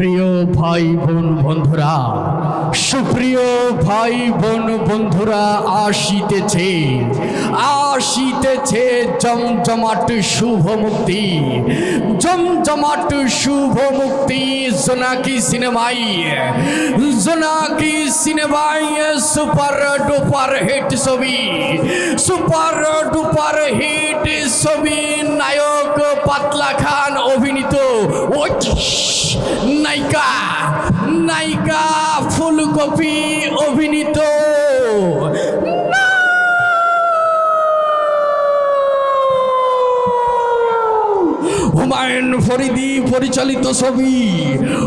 সুপ্রিয় ভাই বোন বন্ধুরা, সুপ্রিয় ভাই বোন বন্ধুরা, আসিতেছে আসিতেছে জমজমাট শুভ মুক্তি, জমজমাট শুভ মুক্তি জোনাকি সিনেমাই জোনাকি সিনেমাই সুপার ডুপার হিট ছবি, সুপার ডুপার হিট ছবি, নায়ক পাতলা খান অভিনীত ওই নায়িকা নায়িকা ফুলকপি অভিনীত। হুমায়ুন ফরিদি পরিচালিত ছবি,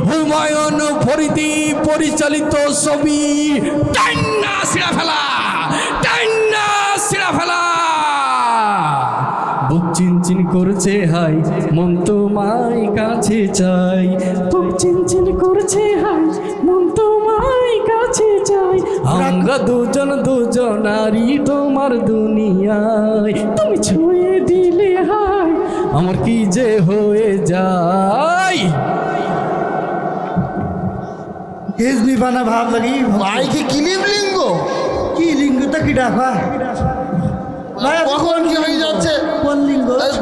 হুমায়ুন ফরিদি পরিচালিত ছবি, টাইনা সিরা ফেলা টাইনা সিরা ফেলা বুক চিনচিন করছে হাই। মন তোমায় কাছে চাই। বুক চিনচিন করছে হাই। মন তোমায় কাছে চাই। আমরা দুজন দুজন আরি তোমার দুনিয়ায়। তুমি ছুঁয়ে দিলে হাই। আমার কি যে হয়ে যায়? হেজনি বানা ভাব লাগি। ভাই কি কিলিম লিঙ্গ? কি লিঙ্গটা কি ডাকা ভাই কখন কি হয়ে যাচ্ছে?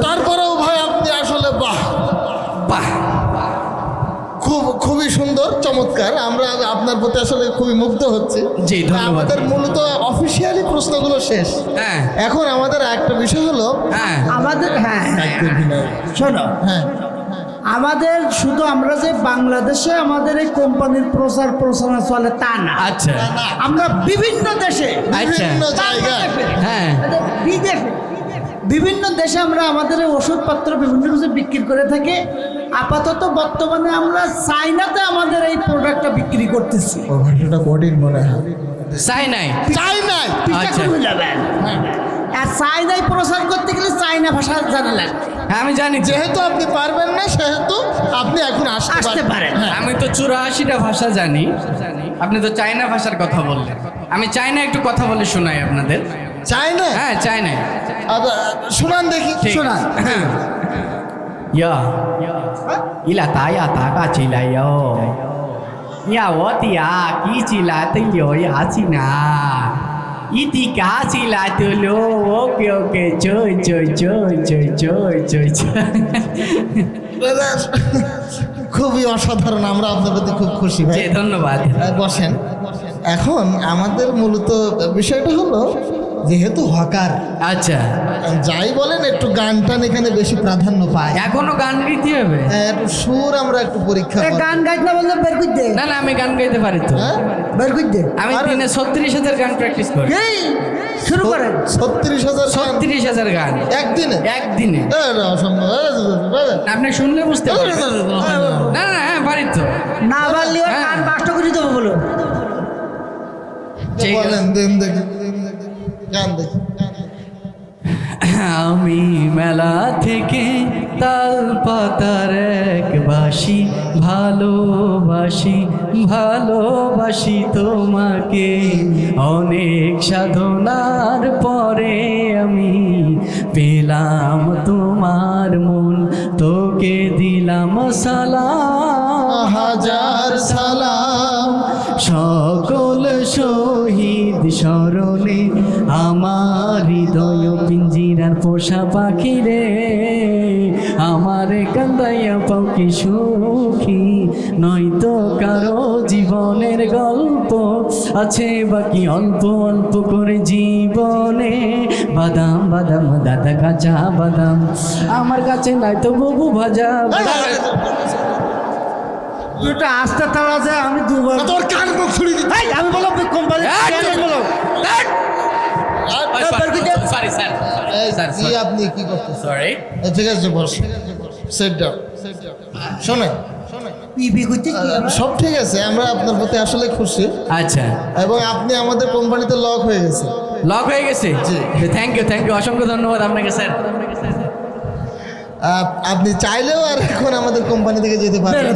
তারপরেও ভাই আপনি আসলে বাহ বাহ। খুব খুবই সুন্দর চমৎকার। আমরা আপনার প্রতি আসলে খুবই মুগ্ধ হচ্ছে। জি, আমাদের মূলত অফিসিয়ালি প্রশ্নগুলো শেষ। হ্যাঁ। এখন আমাদের একটা বিষয় হলো হ্যাঁ। আমাদের হ্যাঁ। শোনো। হ্যাঁ। আমাদের শুধু আমরা যে বাংলাদেশে আমাদের এই কোম্পানির প্রচার প্রচারণা চলে তা না। আচ্ছা। আমরা বিভিন্ন দেশে আচ্ছা। বিভিন্ন জায়গায় হ্যাঁ। বিদেশে বিভিন্ন দেশে আমরা আমাদের ওষুধপত্র বিভিন্ন কিছু বিক্রি করে থাকি। আপাতত বর্তমানে আমরা চাইনাতে আমাদের এই প্রোডাক্টটা বিক্রি করতেছি। ঘটনাটা মনে হয়। চাই নাই চাই নাই আচ্ছা। যাবেন আর চাইনায় প্রচার করতে গেলে চাইনা ভাষা জানা লাগবে হ্যাঁ, আমি জানি। যেহেতু আপনি পারবেন না সেহেতু আপনি এখন আসতে পারেন। পারেন আমি তো চুরাশিটা ভাষা জানি। আপনি তো চায়না ভাষার কথা বললেন। আমি চাইনা একটু কথা বলে শোনাই আপনাদের। চাই না? হ্যাঁ চাইনা আবার শুনান দেখি শোনান। ইয়া ইলা তায়া তাকা চিলাইও। ইয়া ও তিয়া কি চিলা তুইও ইয়া চিনা ইতি কা চিলা তুলো ওকে ওকে চই চই চই চই চই চই খুবই অসাধারণ আমরা আপনার প্রতি খুব খুশি ভাই। ধন্যবাদ। বসেন। এখন আমাদের মূলত বিষয়টা হলো যেহেতু হকার আচ্ছা যাই বলেন একটু গান টান এখানে বেশি প্রাধান্য পায় এখনও গান গাইতে হবে হ্যাঁ, একটু সুর আমরা একটু পরীক্ষা গান গাইতে না বললে বের করে দে না না আমি গান গাইতে পারি তো হ্যাঁ? বের করে দে আমি দিনে ছত্রিশ হাজার গান প্র্যাকটিস করি এই শুরু করেন ছত্রিশ হাজার গান ছত্রিশ হাজার গান একদিনে একদিনে আপনি শুনলে বুঝতে পারবেন না না হ্যাঁ পারি তো না পারলে গান হ্যাঁ। কান করে দেবো বলো। বলেন দিন দেখি। গান দেখি। আমি মেলা থেকে তাল পাতার এক বাসি ভালোবাসি ভালোবাসি তোমাকে। অনেক সাধনার পরে আমি পেলাম তোমার মন তোকে দিলাম সালাম। হাজার সালাম। সকল শহীদ স্মরণে পোষা পাখি রে আমার কান্দাইয়া পাখি সুখী নয়তো কারও জীবনের গল্প আছে বাকি অল্প অল্প করে জীবনে বাদাম বাদাম দাদা কাঁচা বাদাম আমার কাছে নাই তো ববু ভাজা দুটো আস্তে তাড়া যায় আমি দুবার তোর কান মুখ ছুড়ি দিতে এই, আমি বলো কোম্পানি বলো সরি স্যার কি আপনি কি করতে সরি ঠিক আছে বস। সেট ডাউন শোনেন। সব ঠিক আছে আমরা আপনার প্রতি আসলে খুশি। আচ্ছা। এবং আপনি আমাদের কোম্পানিতে লক হয়ে গেছে লক হয়ে গেছে? জি। থ্যাংক ইউ থ্যাংক ইউ অসংখ্য ধন্যবাদ আপনাকে স্যার আপনি চাইলেও আর এখন আমাদের কোম্পানি থেকে যেতে পারবেন।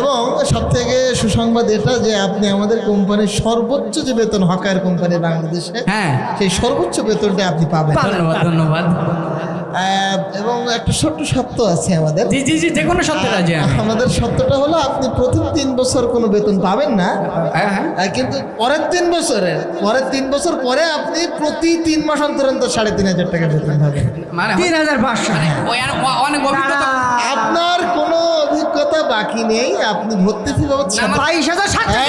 এবং সব থেকে সুসংবাদ এটা যে আপনি আমাদের কোম্পানির সর্বোচ্চ যে বেতন হকার কোম্পানি বাংলাদেশে হ্যাঁ সেই সর্বোচ্চ বেতনটা আপনি পাবেন। ধন্যবাদ ধন্যবাদ এবং একটা ছোট্ট সত্য আছে আমাদের। জি জি জি যে কোনো সত্যি আমি। আমাদের সত্যটা হলো আপনি প্রথম তিন বছর কোনো বেতন পাবেন না। হ্যাঁ হ্যাঁ। কিন্তু পরের তিন বছরে পরের তিন বছর পরে আপনি প্রতি তিন মাস অন্তর অন্তর সাড়ে তিন হাজার টাকা বেতন পাবেন। মানে তিন হাজার পাঁচশো। অভিজ্ঞতা। আপনার কোনো অভিজ্ঞতা বাকি নেই আপনি ভর্তি ফি বাবদ বাইশ হাজার সাতশো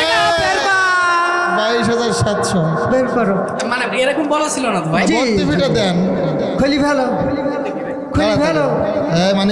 বাইশ হাজার সাতশো। বের করো। মানে এরকম বলা ছিল না তো ভাই। ফিটা দেন। খুলি ভালো খুলি ফেলো মানে